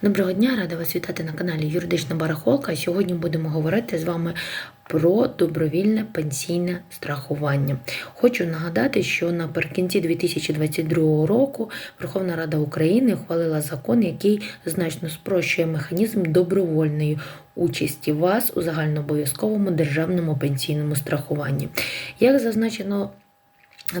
Доброго дня, рада вас вітати на каналі Юридична Барахолка. Сьогодні будемо говорити з вами про добровільне пенсійне страхування. Хочу нагадати, що наприкінці 2022 року Верховна Рада України ухвалила закон, який значно спрощує механізм добровольної участі вас у загальнообов'язковому державному пенсійному страхуванні. Як зазначено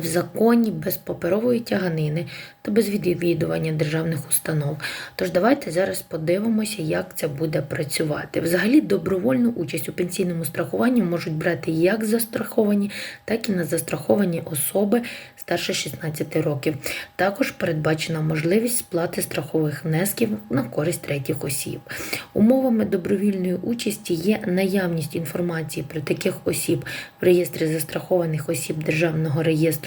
в законі без паперової тяганини та без відвідування державних установ. Тож давайте зараз подивимося, як це буде працювати. Взагалі, добровольну участь у пенсійному страхуванні можуть брати як застраховані, так і незастраховані особи старше 16 років. Також передбачена можливість сплати страхових внесків на користь третіх осіб. Умовами добровільної участі є наявність інформації про таких осіб в реєстрі застрахованих осіб Державного реєстру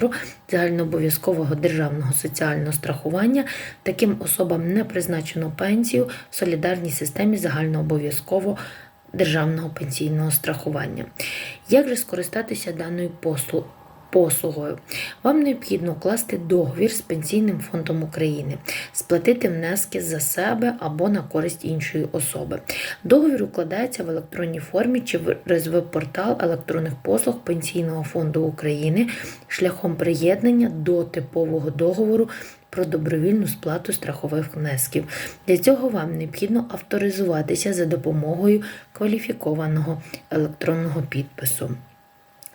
загальнообов'язкового державного соціального страхування. Таким особам не призначено пенсію в солідарній системі загальнообов'язкового державного пенсійного страхування. Як же скористатися даною послугою? Послугою вам необхідно укласти договір з Пенсійним фондом України, сплатити внески за себе або на користь іншої особи. Договір укладається в електронній формі через веб-портал електронних послуг Пенсійного фонду України шляхом приєднання до типового договору про добровільну сплату страхових внесків. Для цього вам необхідно авторизуватися за допомогою кваліфікованого електронного підпису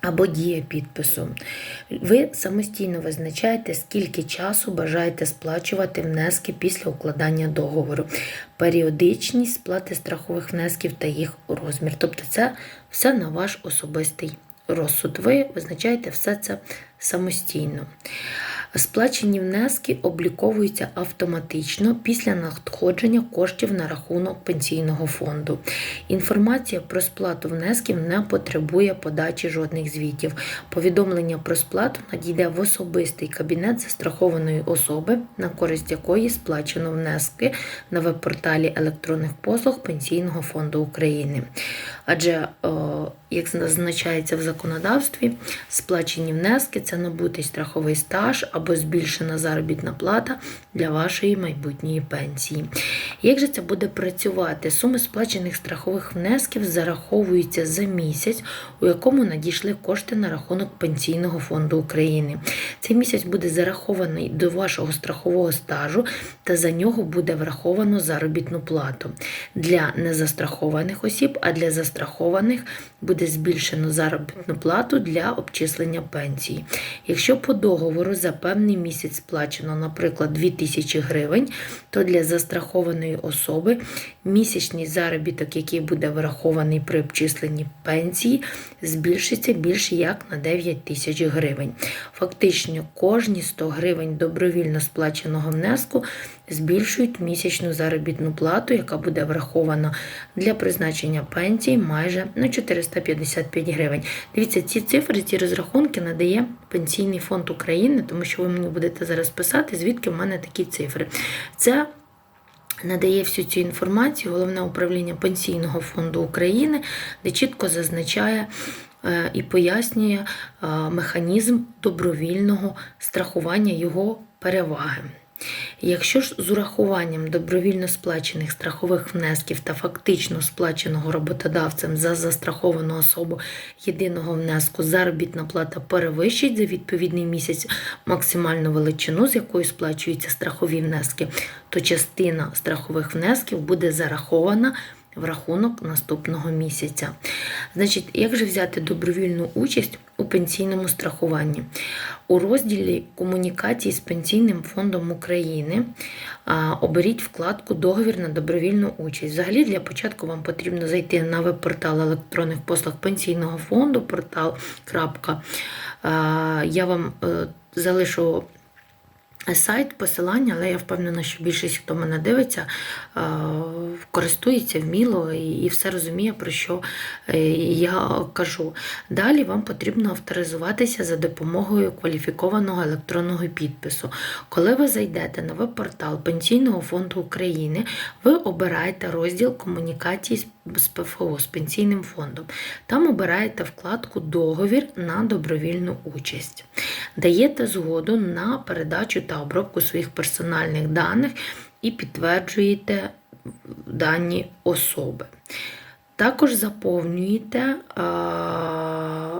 або дія підпису. Ви самостійно визначаєте, скільки часу бажаєте сплачувати внески після укладання договору, періодичність сплати страхових внесків та їх розмір. Тобто це все на ваш особистий розсуд. Ви визначаєте все це самостійно. Сплачені внески обліковуються автоматично після надходження коштів на рахунок пенсійного фонду. Інформація про сплату внесків не потребує подачі жодних звітів. Повідомлення про сплату надійде в особистий кабінет застрахованої особи, на користь якої сплачено внески на веб-порталі електронних послуг Пенсійного фонду України. Адже, як зазначається в законодавстві, сплачені внески це набутий страховий стаж або збільшена заробітна плата для вашої майбутньої пенсії. Як же це буде працювати? Суми сплачених страхових внесків зараховуються за місяць, у якому надійшли кошти на рахунок Пенсійного фонду України. Цей місяць буде зарахований до вашого страхового стажу, та за нього буде враховано заробітну плату. Для незастрахованих осіб, а для застрахованих буде збільшено заробітну плату для обчислення пенсії. Якщо по договору за певний місяць сплачено, наприклад, 2000 гривень, то для застрахованої особи місячний заробіток, який буде врахований при обчисленні пенсії, збільшиться більше як на 9 тисяч гривень. Фактично, кожні 100 гривень добровільно сплаченого внеску збільшують місячну заробітну плату, яка буде врахована для призначення пенсії майже на 455 гривень. Дивіться, ці цифри, ці розрахунки надає Пенсійний фонд України, тому що ви мені будете зараз писати, звідки в мене такі цифри. Це Надає всю цю інформацію головне управління Пенсійного фонду України, де чітко зазначає е, і пояснює е, механізм добровільного страхування його переваги. Якщо ж з урахуванням добровільно сплачених страхових внесків та фактично сплаченого роботодавцем за застраховану особу єдиного внеску заробітна плата перевищить за відповідний місяць максимальну величину, з якою сплачуються страхові внески, то частина страхових внесків буде зарахована в рахунок наступного місяця. Значить, як же взяти добровільну участь у пенсійному страхуванні? У розділі комунікації з Пенсійним фондом України оберіть вкладку Договір на добровільну участь. Взагалі, для початку вам потрібно зайти на веб-портал електронних послуг Пенсійного фонду, портал. Я вам е, залишу сайт, посилання, але я впевнена, що більшість, хто мене дивиться, користується вміло і все розуміє, про що е, я кажу. Далі вам потрібно авторизуватися за допомогою кваліфікованого електронного підпису. Коли ви зайдете на веб-портал Пенсійного фонду України, ви обираєте розділ комунікації з ПФО з пенсійним фондом. Там обираєте вкладку Договір на добровільну участь. Даєте згоду на передачу та обробку своїх персональних даних і підтверджуєте дані особи. Також заповнюєте а,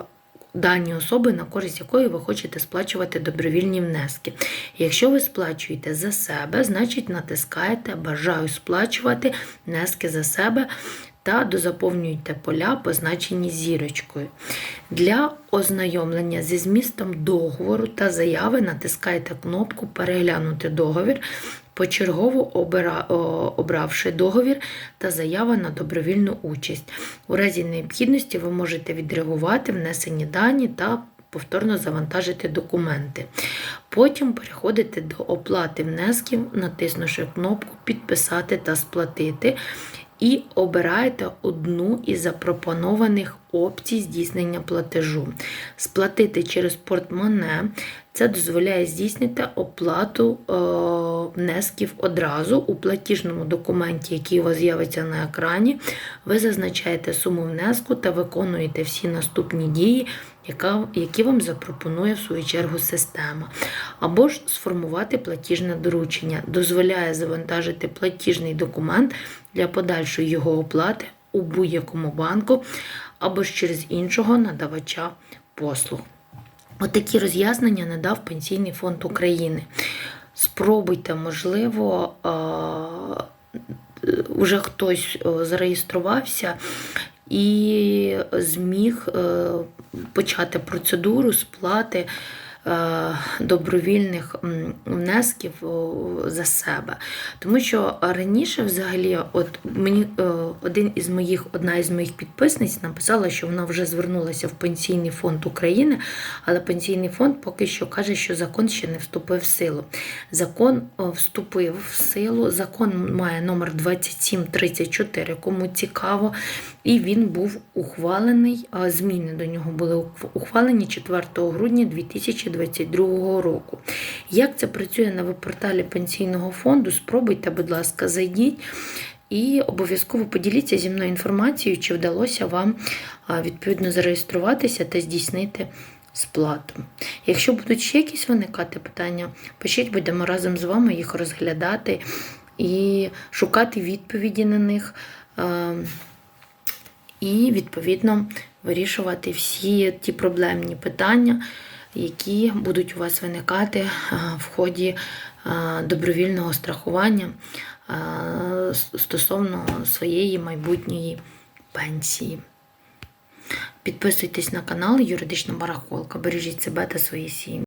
дані особи, на користь якої ви хочете сплачувати добровільні внески. Якщо ви сплачуєте за себе, значить натискаєте Бажаю сплачувати внески за себе та дозаповнюєте поля, позначені зірочкою. Для ознайомлення зі змістом договору та заяви натискаєте кнопку Переглянути договір, почергово обира- обравши договір та заява на добровільну участь. У разі необхідності ви можете відреагувати внесені дані та повторно завантажити документи. Потім переходите до оплати внесків, натиснувши кнопку Підписати та сплатити. І обираєте одну із запропонованих опцій здійснення платежу. Сплатити через портмоне це дозволяє здійснити оплату е, внесків одразу у платіжному документі, який у вас з'явиться на екрані. Ви зазначаєте суму внеску та виконуєте всі наступні дії, яка, які вам запропонує в свою чергу система. Або ж сформувати платіжне доручення, дозволяє завантажити платіжний документ для подальшої його оплати у будь-якому банку або ж через іншого надавача послуг. Отакі роз'яснення надав Пенсійний фонд України. Спробуйте, можливо, вже хтось е, зареєструвався і зміг е, почати процедуру сплати добровільних внесків за себе. Тому що раніше, взагалі, от мені е, один із моїх, одна із моїх підписниць написала, що вона вже звернулася в Пенсійний фонд України, але Пенсійний фонд поки що каже, що закон ще не вступив в силу. Закон вступив в силу, закон має номер 2734, кому цікаво, і він був ухвалений. Зміни до нього були ухвалені 4 грудня 2022 року. Як це працює на веб-порталі пенсійного фонду? Спробуйте, будь ласка, зайдіть. І обов'язково поділіться зі мною інформацією, чи вдалося вам відповідно зареєструватися та здійснити сплату. Якщо будуть ще якісь виникати питання, пишіть, будемо разом з вами їх розглядати і шукати відповіді на них. І відповідно вирішувати всі ті проблемні питання, які будуть у вас виникати в ході добровільного страхування стосовно своєї майбутньої пенсії. Підписуйтесь на канал Юридична барахолка. Бережіть себе та свої сім'ї.